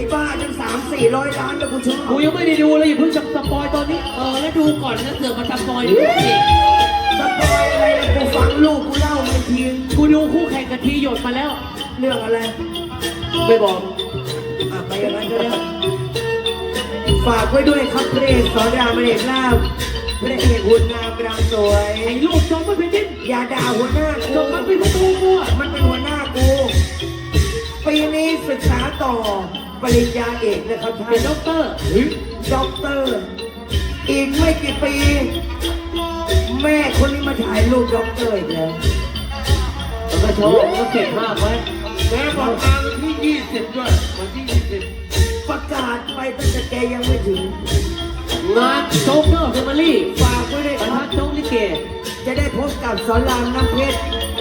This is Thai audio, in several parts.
อ้บ้าจังสามสี่ร้อยล้านแล้วกูชอบกูยังไม่ได้ดูเลยอย่าเพิ่งสปอยตอนนี้ เออ แล้วดูก่อนแล้วเสือกมาสปอยด้วยสิสปอยอะไรล่ะกูฟังลูกกูเล่าไม่ทีกูดูคู่แข่งกับทีหยดมาแล้ว เรื่องอะไรไม่บอกอะไปอย่างนั้นก็ได้ฝากไว้ด้วยครับพระเอกสอนรามพระเอกลาบพระเอกหุ่นงามกลางสวย ไอ้ลูกจอมไม่เป็นดินอย่าด่าหัวหน้าจกูอมมันเป็นประตูกูอะมันเป็นหัวหน้ากูปีนี้ศึกษาต่อ ปริญญาเอกนะครับท่าเป็นนด็อกเตอร์ด็อกเตอร์ อีกไม่กี่ปี แม่คนนี้มาถ่ายรูปด็อกเตอร์อีกแล้วแล้วก็โชว์แล้วก็เก็บภาพไว้แม่บอกมาวันที่ยี่สิบด้วยวันที่ยี่สิบประกาศไปตั้งแต่แกยังไม่ถึง งานโจ๊กเกอร์แฟมิลี่ฝากไว้ด้วยประครัทับ ดโจ๊กลิเกจะได้พบกับสอนรามน้ำเพชร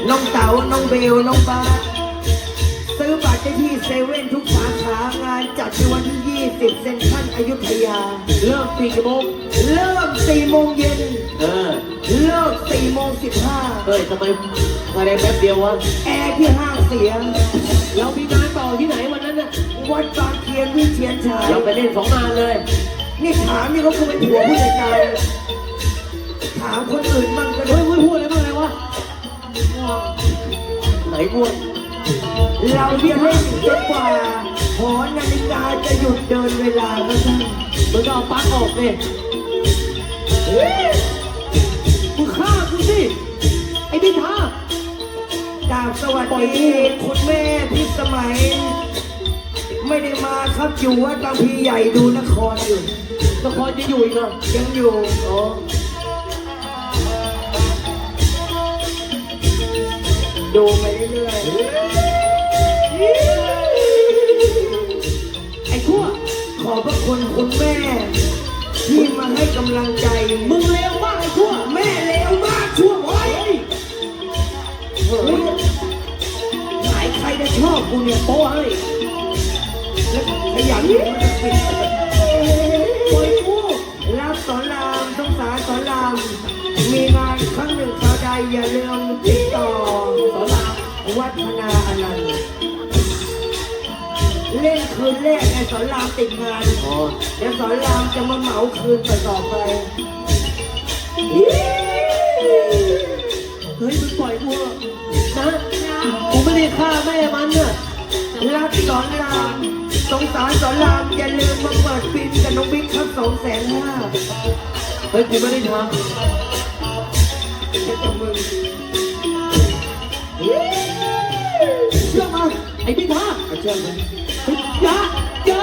น้องเต๋าน้องเบล น้องบาสซื้อบัตรได้ที่ เซเว่นทุกสาขางานจัดในวันที่ 20 เซนทรัลอยุธยา เริ่มสี่โมงเริ่ม4โมงเย็นเออ เลิก4โมงเฮ้ยทำไมมาได้แป๊บเดียววะ 15แอร์ที่ห้างเสียเรามีงานต่อที่ไหนวันนั้นน่ะ วัดบางเทียนวิเชียนชัยเราไปเล่นสองงานเลย นี่ถามนี่เขาคือเป็นผัวผู้จัดการถามคนอื่นมั่งก็ได้เฮ้ยพูดอะไรบ้างอะไรวะ ไหนง่วง เราจะเล่นจนกว่าหอนาฬิกาจะหยุดเดินเวลาก็ช่างมึงก็เอาปลั๊กออกเลยมึงฆ่ากูสิ ไอ้พิธากราบสวัสดีคุณแม่พิสมัย ไม่ได้มาครับอยู่วัดบางพีใหญ่ดูนครอยู่ละครจะอยู่อีกเหรอยังอยู่อ๋อ ดูไปเรื่อยไอ้ขั้วขอบพระคุณคุณแม่ ที่มาให้กำลังใจ มึงเลวมากไอ้ขั้วแม่เลวมากชั่วโอ้ยหายใครจะชอบกูเนี่ยโป้ให้แล้วขยันยู่มันจะปิดปล่อยกูรับสอนรามสงสารสอนรามมีงานครั้งหนึ่งคราวใดอย่าลืมติ คืนแรกไอ้สอนรามติดงานอ๋อเดี๋ยวสอนรามจะมาเหมาคืนต่อๆไปเฮ้ยมึงปล่อยกูเถอะนะกูไม่ได้ฆ่าแม่มันน่ะรักสอนรามสงสารสอนรามอย่าลืมมาเปิดบินกับน้องบิ๊กครับสองแสนห้าเฮ้ยกูไม่ได้ทเจ้าตัวมึงำเชื่อมา ไอ้พี่บ้าอาเชือกยะยะ